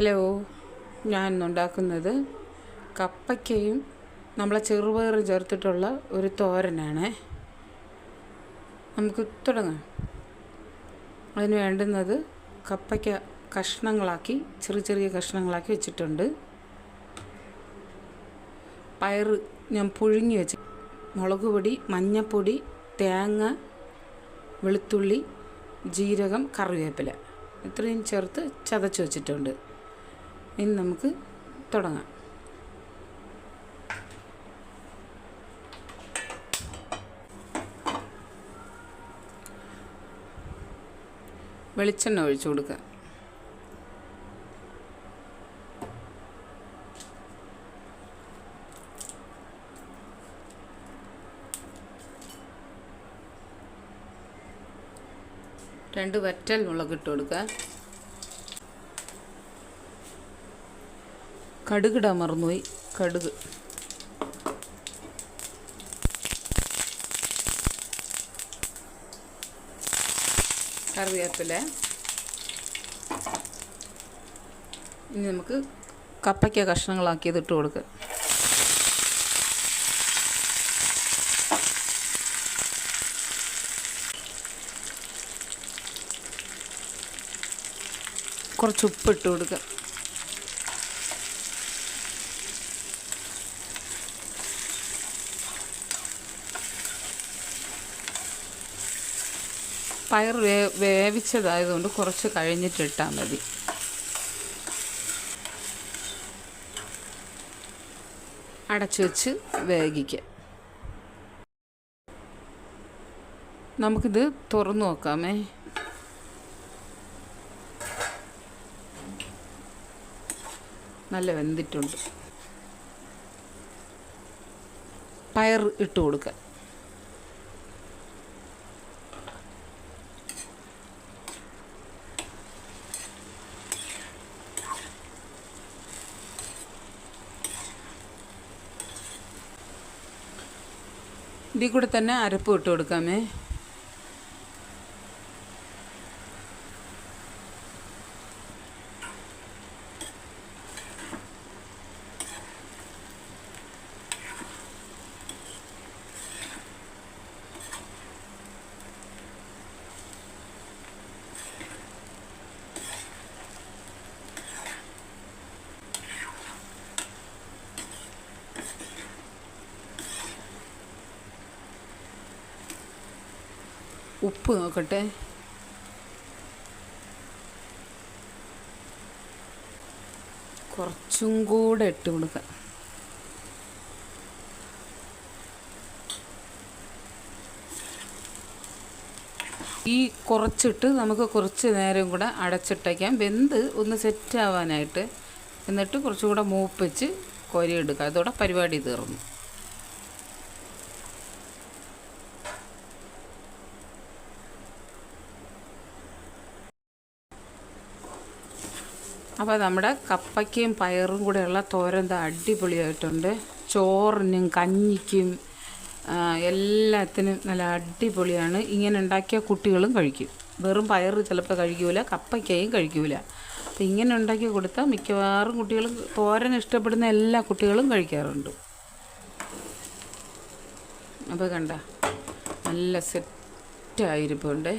Hello ഞാൻ ഇന്നുണ്ടാക്കുന്നത് കപ്പയ്ക്കയും നമ്മളെ ചെറുപയർ ചേർത്തിട്ടുള്ള ഒരു തോരനാണ്. നമുക്ക് തുടങ്ങാം. അതിന് വേണ്ടുന്നത് കപ്പയ്ക്ക കഷ്ണങ്ങളാക്കി ചെറിയ ചെറിയ കഷ്ണങ്ങളാക്കി വെച്ചിട്ടുണ്ട്. പയറ് ഞാൻ പുഴുങ്ങി വെച്ച് മുളക് പൊടി മഞ്ഞൾപ്പൊടി തേങ്ങ വെളുത്തുള്ളി ജീരകം കറിവേപ്പില. ഇത്രയും ചേർത്ത് ചതച്ച് വെച്ചിട്ടുണ്ട്. ഇനി നമുക്ക് തുടങ്ങാം. വെളിച്ചെണ്ണ ഒഴിച്ചു കൊടുക്കുക. രണ്ട് വറ്റൽ മുളക് ഇട്ട് കൊടുക്കുക. കടുകിടാൻ മറന്നുപോയി. കടുക്. കറിവേപ്പില. ഇനി നമുക്ക് കപ്പയ്ക്ക കഷ്ണങ്ങളാക്കിയത് ഇട്ട് കൊടുക്കുക കുറച്ച് ഉപ്പ് ഇട്ട് കൊടുക്കുക പയർ വേ വേവിച്ചതായതുകൊണ്ട് കുറച്ച് കഴിഞ്ഞിട്ടിട്ടാൽ മതി. അടച്ചു വെച്ച് വേവിക്കുക നമുക്കിത് തുറന്നു നോക്കാമേ. നല്ല വെന്തിട്ടുണ്ട്. പയർ ഇട്ട് കൊടുക്കുക ഇതിൽ കൂടെ തന്നെ അരപ്പ് ഇട്ട് കൊടുക്കാമേ. ഉപ്പ് നോക്കട്ടെ. കുറച്ചും കൂടെ ഇട്ട് കൊടുക്കാം. ഈ കുറച്ചിട്ട് നമുക്ക് കുറച്ച് നേരം കൂടെ അടച്ചിട്ടയ്ക്കാം വെന്ത് ഒന്ന് സെറ്റ് ആവാനായിട്ട്. എന്നിട്ട് കുറച്ചും കൂടെ മൂപ്പിച്ച് കോരിയെടുക്കുക അതോടെ പരിപാടി തീർന്നു. അപ്പോൾ നമ്മുടെ കപ്പയ്ക്കും പയറും കൂടെയുള്ള തോരൻ അടിപൊളിയായിട്ടുണ്ട്. ചോറിനും കഞ്ഞിക്കും എല്ലാത്തിനും നല്ല അടിപൊളിയാണ്. ഇങ്ങനെ ഉണ്ടാക്കിയ കുട്ടികളും കഴിക്കും. വെറും പയർ ചിലപ്പോൾ കഴിക്കൂല കപ്പയ്ക്കയും കഴിക്കൂല. അപ്പോൾ ഇങ്ങനെ ഉണ്ടാക്കി കൊടുത്താൽ മിക്കവാറും കുട്ടികളും തോരൻ ഇഷ്ടപ്പെടുന്ന എല്ലാ കുട്ടികളും കഴിക്കാറുണ്ട്. അപ്പോൾ കണ്ട നല്ല സെറ്റായിരിപ്പുണ്ട്